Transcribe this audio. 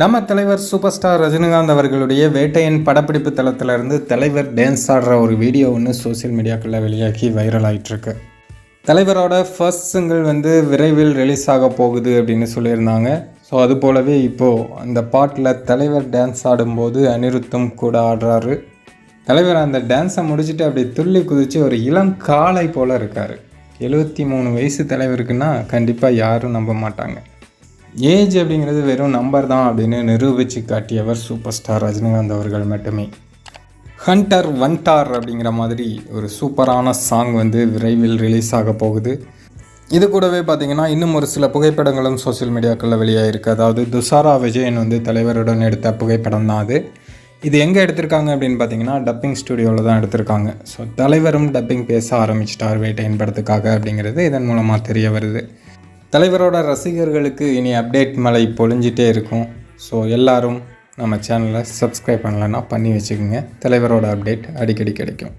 நம்ம தலைவர் super star Rajinikanth அவர்களுடைய வேட்டையின் படப்பிடிப்பு தளத்திலிருந்து தலைவர் டான்ஸ் ஆடுற ஒரு வீடியோ ஒன்று சோஷியல் மீடியாக்குள்ளே வெளியாகி வைரல் ஆயிட்டிருக்கு. தலைவரோட ஃபர்ஸ்ட் சிங்கிள் வந்து விரைவில் ரிலீஸ் ஆக போகுது அப்படின்னு சொல்லியிருந்தாங்க. ஸோ அது போலவே இப்போது அந்த பாட்டில் தலைவர் டான்ஸ் ஆடும்போது அனிருத்தும் கூட ஆடுறாரு. தலைவர் அந்த டான்ஸை முடிச்சுட்டு அப்படி துள்ளி குதித்து ஒரு இளம் காளை போல் இருக்கார். எழுபத்தி மூணு வயசு தலைவருக்குன்னா கண்டிப்பாக யாரும் நம்ப மாட்டாங்க. ஏஜ் அப்படிங்கிறது வெறும் நம்பர் தான் அப்படின்னு நிரூபித்து காட்டியவர் சூப்பர் ஸ்டார் ரஜினிகாந்த் அவர்கள் மட்டுமே. ஹண்டர் வன்டார் அப்படிங்கிற மாதிரி ஒரு சூப்பரான சாங் வந்து விரைவில் ரிலீஸ் ஆக போகுது. இது கூடவே பார்த்தீங்கன்னா இன்னும் ஒரு சில புகைப்படங்களும் சோஷியல் மீடியாக்களில் வெளியாகிருக்கு அதாவது துஷாரா விஜயன் வந்து தலைவருடன் எடுத்த புகைப்படம் தான் அது. இது எங்கே எடுத்திருக்காங்க அப்படின்னு பார்த்தீங்கன்னா டப்பிங் ஸ்டுடியோவில் தான் எடுத்திருக்காங்க. ஸோ தலைவரும் டப்பிங் பேச ஆரம்பிச்சிட்டார் வேட்டையின் படத்துக்காக அப்படிங்கிறது இதன் மூலமாக தெரிய வருது. தலைவரோட ரசிகர்களுக்கு இனி அப்டேட் மழை பொழிஞ்சிட்டே இருக்கும். ஸோ எல்லாரும் நம்ம சேனலை சப்ஸ்கிரைப் பண்ணலன்னா பண்ணி வச்சுக்கோங்க. தலைவரோட அப்டேட் அடிக்கடி கிடைக்கும்.